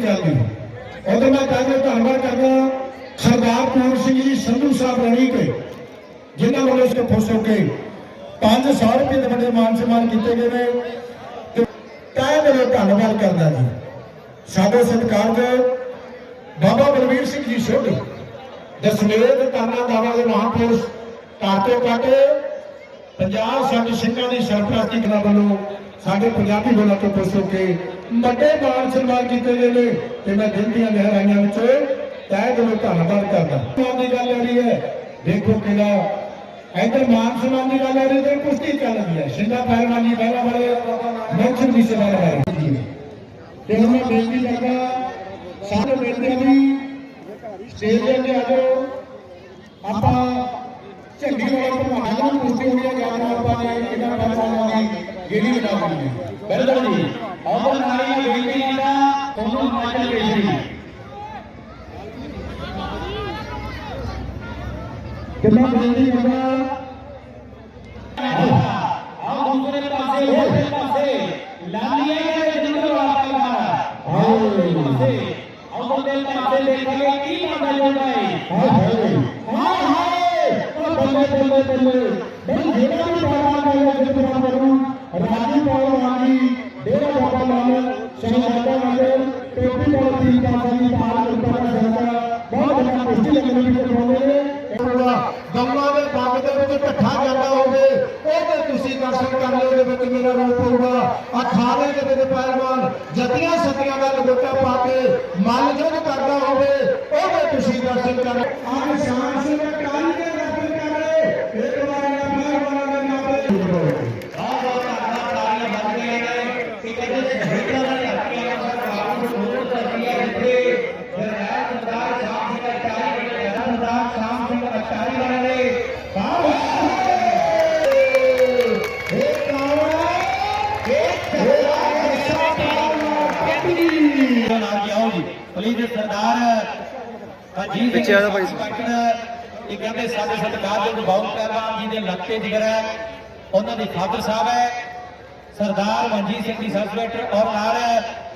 ਚੱਲਦੀ। ਉਹਦੇ ਮੈਂ ਕਹਿੰਦਾ ਧੰਨਵਾਦ ਕਰਦਾ ਸਰਦਾਰ ਪੂਰ ਸਿੰਘ ਜੀ, ਸੰਧੂ ਸਾਹਿਬ ਰਣੀ ਕੇ, ਜਿਨ੍ਹਾਂ ਵੱਲੋਂ ਇਸ ਖੁਸ਼ ਹੋ ਕੇ 500 ਰੁਪਏ ਦੇ ਵੱਡੇ ਮਾਨ ਸਨਮਾਨ ਕੀਤੇ ਗਏ ਨੇ। ਤੇ ਤਹਿ ਦਿਲੋਂ ਧੰਨਵਾਦ ਕਰਦਾ ਜੀ। ਸਾਡੇ ਸਤਿਕਾਰਯੋਗ ਬਾਬਾ ਬਲਵੀਰ ਸਿੰਘ ਜੀ ਸੋਢੀ ਦਸਮੇਧ ਕਰਨਾ ਦਾਵਾ ਦੇ ਮਹਾਂਪੁਰਸ਼ ਕਾਟੇ ਕਾਟੇ ਪੰਜਾਬ ਸਾਡੇ ਸਿੰਘਾਂ ਦੀ ਸਰਪ੍ਰਸਤੀ ਕਲਾ ਵੱਲੋਂ ਸਾਡੇ ਪੰਜਾਬੀ ਬੋਲਾਂ ਤੋਂ ਖੁਸ਼ ਹੋ ਵੱਡੇ ਮਾਨ ਸਨਮਾਨ ਕੀਤੇ ਗਏ ਨੇ ਤੇ ਮੈਂ ਦਿਲ ਦੀਆਂ ਗਹਿਰਾਈਆਂ ਵਿੱਚ ਤਹਿ ਦਿਲੋਂ ਧੰਨਵਾਦ ਕਰਦਾ ਮਾਨ ਦੀ ਗੱਲ ਆ ਰਹੀ ਹੈ। ਦੇਖੋ ਕਿਹੜਾ ਇੱਧਰ ਮਾਨ ਸਨਮਾਨ ਦੀ ਗੱਲ ਆ ਰਹੀ ਤੇ ਕੁਸ਼ਤੀ ਚੱਲ ਰਹੀ ਹੈ। ਸਿੰਘਾ ਪਹਿਲਵਾਨੀ ਪਹਿਲਾ ਵਾਲੇ ਮੌਸਮ ਦੀ ਸੇਵਾ ਕਰ ਤੇ ਮੈਂ ਬੇਨਤੀ ਕਰਦਾ ਸਾਰੇ ਮਿਲਦੇ ਵੀ ਸਟੇਜ ਤੇ ਆ ਜਾਓ ਆਪਾਂ ਝੰਡੀ ਵਾਲੇ ਪ੍ਰਧਾਨਾਂ ਨੂੰ ਕੁਸ਼ਤੀ ਹੋਣੀ ਜਾਣਾ ਆਪਾਂ ਨੇ ਇਹਨਾਂ ਪਹਿਲਵਾਨਾਂ ਦੀ ਜਿਹੜੀ ਬਣਾਉਣੀ ਹੈ ਬਿਲਕੁਲ ਜੀ ਔਰ ਨਾਰੀ ਬੇਟੀ ਦਾ ਤੁਹਾਨੂੰ ਹਿਮਾਚਲ ਕੇਸਰੀ ਕਿੰਨਾ ਬੇਨਤੀ ਕਰਦਾ ਆਹ ਦੂਸਰੇ ਪਾਸੇ ਦੂਸਰੇ ਪਾਸੇ ਲਾਲੀਆਂ ਦੇ ਜਿੰਦਰ ਵਾਲਾ ਮਾਰਾ ਆਹ ਦੂਸਰੇ ਪਾਸੇ ਆਹ ਦੂਸਰੇ ਪਾਸੇ ਦੇਖਾਂਗੇ ਕੀ ਮਾਦਾ ਜੋੜਾ ਹੈ ਹਾਏ ਹਾਏ ਹਾਏ ਹਾਏ ਉਹ ਬੱਲੇ ਬੱਲੇ ਬੱਲੇ ਬਈ ਜਿਹੜਾ ਵੀ ਬਾਬਾ ਨਾਲ ਜਿੱਤ ਬਣਾ ਕਰੂ ਰਾਜੀ ਪੌਲਵਾਨ ਜੀ ਡੇਰਾ ਬਾਬਾ ਲਾਲ ਸ਼ਹੀਦਾਂ ਵਾਲੇ ਟੋਪੀ ਵਾਲੇ ਦੀ ਕਾਸਾਨੀ ਪਾਲ ਕਰਤਾ ਸੰਤਾ ਬਹੁਤ ਵੱਡਾ ਕੁਸ਼ਤੀ ਲੱਗਣ ਵੀ ਕਰਵਾਉਂਦੇ ਨੇ ਗੰਗਾ ਦੇ ਬਾਗ ਦੇ ਵਿੱਚ ਇਕੱਠਾ ਜਾਂਦਾ ਹੋਵੇ ਉਹਦੇ ਤੁਸੀਂ ਦਰਸ਼ਨ ਕਰ ਲਿਓ ਉਹਦੇ ਵਿੱਚ ਮੇਰਾ ਰੂਪ ਹੋਊਗਾ ਅਖਾੜੇ ਦੇ ਵਿੱਚ ਪਹਿਲਵਾਨ ਜਤੀਆਂ ਸਤੀਆਂ ਦਾ ਲਗੋਟਾ ਪਾ ਕੇ ਮਨ ਜੁਗ ਕਰਦਾ ਹੋਵੇ ਉਹਦੇ ਤੁਸੀਂ ਦਰਸ਼ਨ ਕਰ ਆਹ ਸ਼ਾਨ ਜੀ ਪਲੀਜ਼ ਸਰਦਾਰ ਅਜੀਤ ਪਿੱਛੇ ਆ ਭਾਈ। ਇਹ ਕਹਿੰਦੇ ਸਾਡੇ ਸਤਿਕਾਰਯੋਗ ਬਾਉ ਪਹਿਲਵਾਨ ਜੀ ਦੇ ਲੱਤੇ ਜਿਗਰ ਹੈ ਉਹਨਾਂ ਦੇ ਫਾਦਰ ਸਾਹਿਬ ਹੈ ਸਰਦਾਰ ਮਨਜੀਤ ਸਿੰਘ ਜੀ ਸਬ ਔਰ ਨਾਲ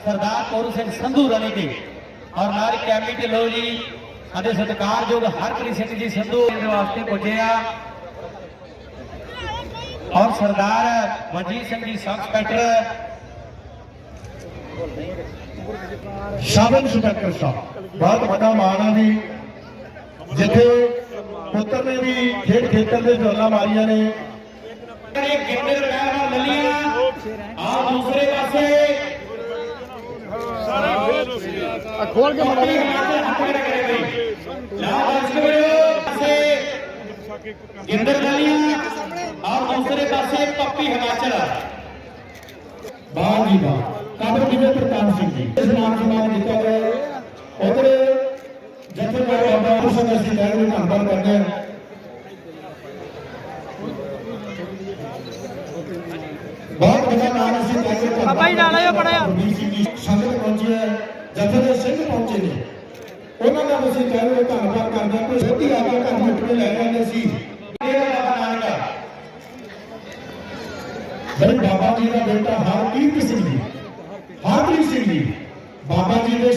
ਸਰਦਾਰ ਕੋਰੂ ਸਿੰਘ ਸੰਧੂ ਰਣੀ ਜੀ ਔਰ ਨਾਲ ਕੈਬਨਿਟ ਦੇ ਲੋ ਜੀ ਸਾਡੇ ਸਤਿਕਾਰਯੋਗ ਹਰਪ੍ਰੀਤ ਸਿੰਘ ਜੀ ਸੰਧੂ ਦੇ ਵਾਸਤੇ ਪੁੱਜੇ ਆ। ਔਰ ਸਰਦਾਰ ਮਨਜੀਤ ਸਿੰਘ ਜੀ ਸਬ ਇੰਸਪੈਕਟਰ ਸ਼ਾਬਨ ਸੁਪੈਕਟਰ ਸਾਹਿਬ ਬਹੁਤ ਵੱਡਾ ਮਾਣ ਆ ਵੀ ਜਿੱਥੇ ਪੁੱਤਰ ਨੇ ਵੀ ਖੇਡ ਖੇਤਰ ਦੇ ਝੋਲਾ ਮਾਰੀਆਂ ਨੇ। ਇਹ ਗਿੱਟੇ ਪੈਰਾਂ ਲੱਲੀਆਂ ਆ ਦੂਸਰੇ ਪਾਸੇ ਆ ਖੋਲ ਕੇ ਪਾਸੇ ਗਿੰਦਰ ਲੱਲੀਆਂ ਔਰ ਦੂਸਰੇ ਪਾਸੇ ਪੱਪੀ ਹਿਮਾਚਲ। ਬਾਹਰ ਜੀ ਬਾਹਰ। ਕਾਬਰ ਵਿਜੇ ਪ੍ਰਤਾਪ ਸਿੰਘ ਜੀ? ਇਸ ਨਾਮ ਸਨਮਾਨ ਦਿੱਤਾ ਗਿਆ ਉਧਰ ਜਥੇਦਾਰ ਬਾਬਾ ਹੁਸਨ ਅਸੀਂ ਲੈਣ ਨੂੰ ਧੰਨਵਾਦ ਕਰਦੇ ਹਾਂ। ਬਹੁਤ ਵੱਡਾ ਨਾਮ ਅਸੀਂ ਲੈ ਕੇ ਬਾਬਾ ਜੀ ਨਾਲ ਆਇਓ ਜਿਹਾ। ਸੰਗਤ ਪਹੁੰਚੀ ਹੈ ਜਥੇ ਦੇ ਸਿੰਘ ਪਹੁੰਚੇ ਨੇ। ਉਹਨਾਂ ਦਾ ਅਸੀਂ ਕਹਿ ਰਹੇ ਧੰਨਵਾਦ ਕਰਦੇ ਹਾਂ ਕਿ ਛੋਟੀ ਆ ਕੇ ਘਰ ਮਿੱਟ ਕੇ ਲੈ ਜਾਂਦੇ ਸੀ। ਬਈ ਬਾਬਾ ਜੀ ਦਾ ਬੇਟਾ ਹਰਕੀਰਤ ਸਿੰਘ ਜੀ। ਹਰਪ੍ਰੀਤ ਸਿੰਘ ਜੀ ਬਾਬਾ ਜੀ ਦੇ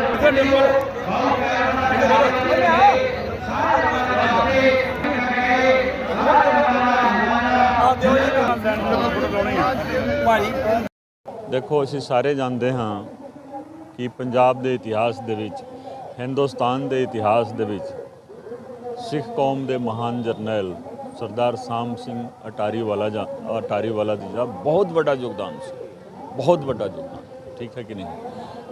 ਸੁਪੁੱਤਰ ਦੇਖੋ, ਅਸੀਂ ਸਾਰੇ ਜਾਣਦੇ ਹਾਂ ਕਿ ਪੰਜਾਬ ਦੇ ਇਤਿਹਾਸ ਦੇ ਵਿੱਚ, ਹਿੰਦੁਸਤਾਨ ਦੇ ਇਤਿਹਾਸ ਦੇ ਵਿੱਚ ਸਿੱਖ ਕੌਮ ਦੇ ਮਹਾਨ ਜਰਨੈਲ ਸਰਦਾਰ ਸਾਮ ਸਿੰਘ ਅਟਾਰੀ ਵਾਲਾ ਜਾਂ ਅਟਾਰੀ ਵਾਲਾ ਜੀ ਦਾ ਬਹੁਤ ਵੱਡਾ ਯੋਗਦਾਨ ਸੀ। ਬਹੁਤ ਵੱਡਾ ਯੋਗਦਾਨ, ਠੀਕ ਹੈ ਕਿ ਨਹੀਂ?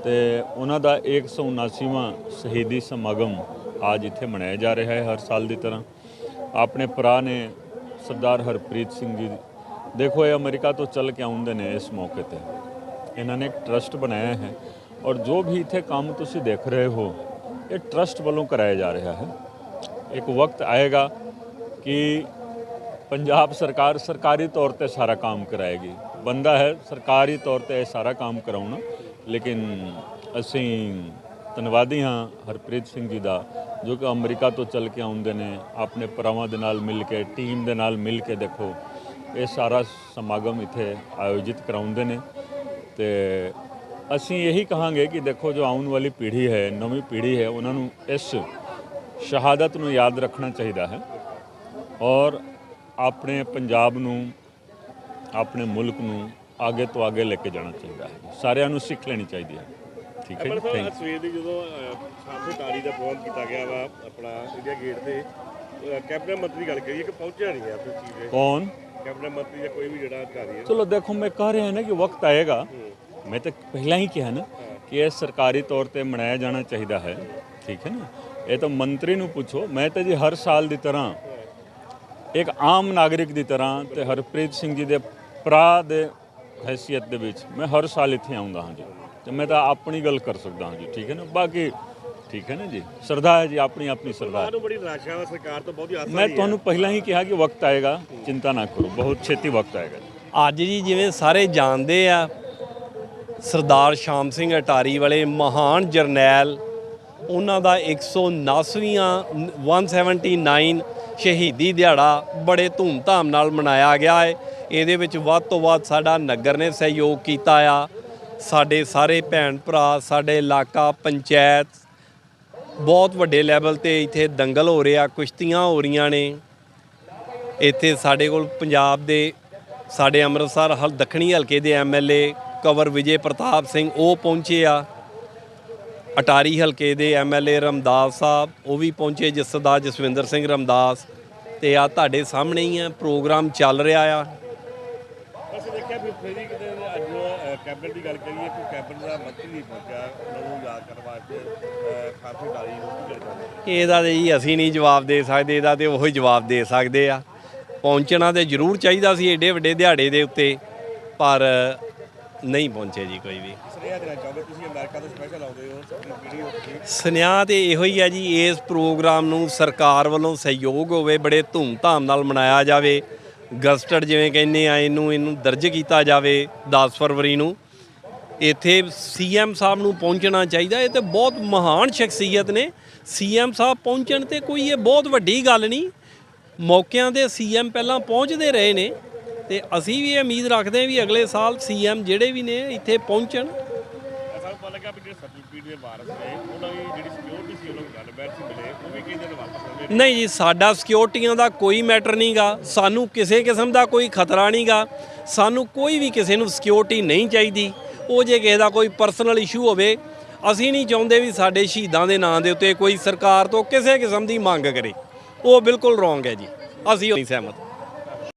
ਤੇ ਉਹਨਾਂ ਦਾ 179ਵਾਂ ਸ਼ਹੀਦੀ ਸਮਾਗਮ ਅੱਜ ਇੱਥੇ ਮਨਾਇਆ ਜਾ ਰਿਹਾ ਹੈ ਹਰ ਸਾਲ ਦੀ ਤਰ੍ਹਾਂ। ਆਪਣੇ ਭਰਾ ਨੇ ਸਰਦਾਰ ਹਰਪ੍ਰੀਤ ਸਿੰਘ ਜੀ ਦੇਖੋ, ਇਹ ਅਮਰੀਕਾ ਤੋਂ ਚੱਲ ਕੇ ਆਉਂਦੇ ਨੇ ਇਸ ਮੌਕੇ ਤੇ। ਇਹਨਾਂ ਨੇ ਇੱਕ ਟਰਸਟ ਬਣਾਇਆ ਹੈ ਔਰ ਜੋ ਵੀ ਇੱਥੇ ਕੰਮ ਤੁਸੀਂ ਦੇਖ ਰਹੇ ਹੋ, ਇਹ ਟਰਸਟ ਵੱਲੋਂ ਕਰਾਇਆ ਜਾ ਰਿਹਾ ਹੈ। ਇੱਕ ਵਕਤ ਆਏਗਾ ਕਿ ਪੰਜਾਬ ਸਰਕਾਰ ਸਰਕਾਰੀ ਤੌਰ ਤੇ ਸਾਰਾ ਕੰਮ ਕਰਾਏਗੀ। ਬੰਦਾ ਹੈ ਸਰਕਾਰੀ ਤੌਰ ਤੇ ਇਹ ਸਾਰਾ ਕੰਮ ਕਰਾਉਣਾ, ਲੇਕਿਨ ਅਸੀਂ ਧੰਨਵਾਦੀ ਹਾਂ ਹਰਪ੍ਰੀਤ ਸਿੰਘ ਜੀ ਦਾ, ਜੋ ਕਿ ਅਮਰੀਕਾ ਤੋਂ ਚੱਲ ਕੇ ਆਉਂਦੇ ਨੇ, ਆਪਣੇ ਭਰਾਵਾਂ ਦੇ ਨਾਲ ਮਿਲ ਕੇ, ਟੀਮ ਦੇ ਨਾਲ ਮਿਲ ਕੇ ਦੇਖੋ, ਇਹ ਸਾਰਾ ਸਮਾਗਮ ਇੱਥੇ ਆਯੋਜਿਤ ਕਰਾਉਂਦੇ ਨੇ। ਤੇ ਅਸੀਂ ਇਹੀ ਕਹਾਂਗੇ ਕਿ ਦੇਖੋ ਜੋ ਆਉਣ ਵਾਲੀ ਪੀੜ੍ਹੀ ਹੈ, ਨਵੀਂ ਪੀੜ੍ਹੀ ਹੈ, ਉਹਨਾਂ ਨੂੰ ਇਸ ਸ਼ਹਾਦਤ ਨੂੰ ਯਾਦ ਰੱਖਣਾ ਚਾਹੀਦਾ ਹੈ ਔਰ ਆਪਣੇ ਪੰਜਾਬ ਨੂੰ ਆਪਣੇ ਮੁਲਕ ਨੂੰ ਅੱਗੇ ਤੋਂ ਅੱਗੇ ਲੈ ਕੇ ਜਾਣਾ ਚਾਹੀਦਾ ਹੈ। ਸਾਰਿਆਂ ਨੂੰ ਸਿੱਖ ਲੈਣੀ ਚਾਹੀਦੀ ਹੈ। ਠੀਕ ਹੈ ਜੀ? ਸਵੇਰ ਦੀ ਜਦੋਂ ਸਾਫੇ ਤਾਰੀ ਦਾ ਪ੍ਰਬੰਧ ਕੀਤਾ ਗਿਆ ਵਾ ਆਪਣਾ ਇੰਡੀਆ ਗੇਟ ਤੇ ਕੈਬਨਿਟ ਮੰਤਰੀ ਗੱਲ ਕਰੀਏ ਕਿ ਪਹੁੰਚਿਆ ਨਹੀਂ ਆ ਫਿਰ ਚੀਜ਼ ਕੌਣ? ਕੈਬਨਿਟ ਮੰਤਰੀ ਜਾਂ ਕੋਈ ਵੀ ਜਿਹੜਾ ਅਧਿਕਾਰੀ ਹੈ। ਚਲੋ ਦੇਖੋ ਮੈਂ ਕਹ ਰਿਹਾ ਨਾ ਕਿ ਵਕਤ ਆਏਗਾ। ਮੈਂ ਤਾਂ ਪਹਿਲਾਂ ਹੀ ਕਿਹਾ ਨਾ ਕਿ ਇਹ ਸਰਕਾਰੀ ਤੌਰ ਤੇ ਮਨਾਇਆ ਜਾਣਾ ਚਾਹੀਦਾ ਹੈ। ਠੀਕ ਹੈ ਨਾ? ਇਹ ਤਾਂ ਮੰਤਰੀ ਨੂੰ ਪੁੱਛੋ ਮੈਂ ਤਾਂ ਜੀ ਹਰ ਸਾਲ ਦੀ ਤਰ੍ਹਾਂ ਇੱਕ ਆਮ ਨਾਗਰਿਕ ਦੀ ਤਰ੍ਹਾਂ ਤੇ ਹਰਪ੍ਰੀਤ ਸਿੰਘ ਜੀ ਦੇ ਭਰਾ ਦੇ ਹੈਸੀਅਤ ਦੇ ਵਿੱਚ ਮੈਂ ਹਰ ਸਾਲ ਇੱਥੇ ਆਉਂਦਾ ਹਾਂ ਜੀ ਤੇ ਮੈਂ ਤਾਂ ਆਪਣੀ ਗੱਲ ਕਰ ਸਕਦਾ ਹਾਂ ਜੀ ਠੀਕ ਹੈ ਨਾ? ਬਾਕੀ ਠੀਕ ਹੈ ਨਾ ਜੀ? ਸਰਦਾ ਹੈ ਜੀ ਆਪਣੀ ਆਪਣੀ ਸਰਦਾ ਸਾਨੂੰ ਬੜੀ ਨਿਰਾਸ਼ਾ ਵਾ ਸਰਕਾਰ ਤੋਂ ਬਹੁਤ ਹੀ ਆਸਾਂ ਮੈਂ ਤੁਹਾਨੂੰ ਪਹਿਲਾਂ ਹੀ ਕਿਹਾ ਕਿ ਵਕਤ ਆਏਗਾ ਚਿੰਤਾ ਨਾ ਕਰੋ ਬਹੁਤ ਛੇਤੀ ਵਕਤ ਆਏਗਾ ਅੱਜ ਜੀ ਜਿਵੇਂ ਸਾਰੇ ਜਾਣਦੇ ਆ ਸਰਦਾਰ ਸ਼ਾਮ ਸਿੰਘ ਅਟਾਰੀ ਵਾਲੇ ਮਹਾਨ ਜਰਨੈਲ ਉਹਨਾਂ ਦਾ 179ਵਾਂ 179 ਸ਼ਹੀਦੀ ਦਿਹਾੜਾ ਬੜੇ ਧੂਮਧਾਮ ਨਾਲ ਮਨਾਇਆ ਗਿਆ ਹੈ। ਇਹਦੇ ਵਿੱਚ ਵੱਧ ਤੋਂ ਵੱਧ ਸਾਡਾ ਨਗਰ ਨੇ ਸਹਿਯੋਗ ਕੀਤਾ ਆ। ਸਾਡੇ ਸਾਰੇ ਭੈਣ ਭਰਾ ਸਾਡੇ ਇਲਾਕਾ, ਪੰਚਾਇਤ, ਬਹੁਤ ਵੱਡੇ ਲੈਵਲ ਤੇ ਇੱਥੇ ਦੰਗਲ ਹੋ ਰਿਹਾ, ਕੁਸ਼ਤੀਆਂ ਹੋ ਰਹੀਆਂ ਨੇ। ਇੱਥੇ ਸਾਡੇ ਕੋਲ ਪੰਜਾਬ ਦੇ, ਸਾਡੇ ਅੰਮ੍ਰਿਤਸਰ ਹਲ, ਦੱਖਣੀ ਹਲਕੇ ਦੇ ਐਮਐਲਏ ਕਵਰ ਵਿਜੇ ਪ੍ਰਤਾਪ ਸਿੰਘ ਉਹ ਪਹੁੰਚੇ ਆ। ਅਟਾਰੀ ਹਲਕੇ ਦੇ ਐਮਐਲਏ ਰਮਦਾਸ ਸਾਹਿਬ ਉਹ ਵੀ ਪਹੁੰਚੇ ਜਿਸ ਸਰਦਾਰ ਜਸਵਿੰਦਰ ਸਿੰਘ ਰਮਦਾਸ। ਤੇ ਆ ਤੁਹਾਡੇ ਸਾਹਮਣੇ ਹੀ ਆ ਪ੍ਰੋਗਰਾਮ ਚੱਲ ਰਿਹਾ ਆ। ਅਸੀਂ ਦੇਖਿਆ ਵੀ ਫਿਰ ਕਿਤੇ ਅੱਜ ਕੈਬਨਿਟ ਦੀ ਗੱਲ ਕਰੀਏ ਕਿ ਕੈਬਨਿਟ ਦਾ ਮੰਤਰੀ ਨਹੀਂ ਪਹੁੰਚਿਆ ਉਹਨਾਂ ਨੂੰ ਯਾਦ ਕਰਨ ਵਾਸਤੇ ਖਾਲਸੇ ਤਾਰੀ ਨੂੰ ਇਹਦਾ ਤੇ ਜੀ ਅਸੀਂ ਨਹੀਂ ਜਵਾਬ ਦੇ ਸਕਦੇ ਇਹਦਾ ਤੇ ਉਹੀ ਜਵਾਬ ਦੇ ਸਕਦੇ ਆ। ਪਹੁੰਚਣਾ ਤੇ ਜ਼ਰੂਰ ਚਾਹੀਦਾ ਸੀ ਏਡੇ ਵੱਡੇ ਦਿਹਾੜੇ ਦੇ ਉੱਤੇ ਪਰ ਨਹੀਂ ਪਹੁੰਚੇ ਜੀ ਕੋਈ ਵੀ। ਸੁਨੇਹਾ ਦੇਣਾ ਚਾਹੁੰਦੇ ਤੁਸੀਂ ਅਮਰੀਕਾ ਤੋਂ ਸਪੈਸ਼ਲ ਆਉਂਦੇ ਹੋ ਆਪਣੀ ਸੁਨੇਹਾ ਤੇ ਇਹੋ ਹੀ ਹੈ ਜੀ, ਇਸ ਪ੍ਰੋਗਰਾਮ ਨੂੰ ਸਰਕਾਰ ਵੱਲੋਂ ਸਹਿਯੋਗ ਹੋਵੇ, ਬੜੇ ਧੂਮ-ਧਾਮ ਨਾਲ ਮਨਾਇਆ ਜਾਵੇ। ਗਸਟਡ ਜਿਵੇਂ ਕਹਿੰਦੇ ਆ, ਇਹਨੂੰ ਇਹਨੂੰ ਦਰਜ ਕੀਤਾ ਜਾਵੇ 10 ਫਰਵਰੀ ਨੂੰ। ਇੱਥੇ ਸੀਐਮ ਸਾਹਿਬ ਨੂੰ ਪਹੁੰਚਣਾ ਚਾਹੀਦਾ, ਇਹ ਤੇ ਬਹੁਤ ਮਹਾਨ ਸ਼ਖਸੀਅਤ ਨੇ। ਸੀਐਮ ਸਾਹਿਬ ਪਹੁੰਚਣ ਤੇ ਕੋਈ ਇਹ ਬਹੁਤ ਵੱਡੀ ਗੱਲ ਨਹੀਂ, ਮੌਕਿਆਂ ਤੇ ਸੀਐਮ ਪਹਿਲਾਂ ਪਹੁੰਚਦੇ ਰਹੇ ਨੇ। ਤੇ ਅਸੀਂ ਵੀ ਇਹ ਉਮੀਦ ਰੱਖਦੇ ਹਾਂ ਵੀ ਅਗਲੇ ਸਾਲ ਸੀਐਮ ਜਿਹੜੇ ਵੀ ਨੇ, ਇੱਥੇ ਪਹੁੰਚਣ। ਸਾਨੂੰ ਵੀ ਜਿਹੜੇ ਸਰਟੀਫਿਕੇਟ ਦੇ ਵਾਰਸ ਨੇ, ਉਹਨਾਂ ਦੀ ਜਿਹੜੀ ਸਿਕਿਉਰਿਟੀ ਸੀ, ਉਹਨਾਂ ਨੂੰ ਗੱਲਬਾਤ ਸੀ ਮਿਲੇ, ਉਹ ਵੀ ਕਹਿੰਦੇ ਨੇ ਵਾਪਸ ਨਹੀਂ ਜੀ, ਸਾਡਾ ਸਿਕਿਉਰਟੀਆਂ ਦਾ ਕੋਈ ਮੈਟਰ ਨਹੀਂਗਾ। ਸਾਨੂੰ ਕਿਸੇ ਕਿਸਮ ਦਾ ਕੋਈ ਖਤਰਾ ਨਹੀਂਗਾ। ਸਾਨੂੰ ਕੋਈ ਵੀ ਕਿਸੇ ਨੂੰ ਸਿਕਿਉਰਿਟੀ ਨਹੀਂ ਚਾਹੀਦੀ। ਉਹ ਜੇ ਕਿਸੇ ਦਾ ਕੋਈ ਪਰਸਨਲ ਇਸ਼ੂ ਹੋਵੇ, ਅਸੀਂ ਨਹੀਂ ਚਾਹੁੰਦੇ ਵੀ ਸਾਡੇ ਸ਼ਹੀਦਾਂ ਦੇ ਨਾਂ ਦੇ ਉੱਤੇ ਕੋਈ ਸਰਕਾਰ ਤੋਂ ਕਿਸੇ ਕਿਸਮ ਦੀ ਮੰਗ ਕਰੇ। ਉਹ ਬਿਲਕੁਲ ਰੋਂਗ ਹੈ ਜੀ। ਅਸੀਂ ਨਹੀਂ ਸਹਿਮਤ।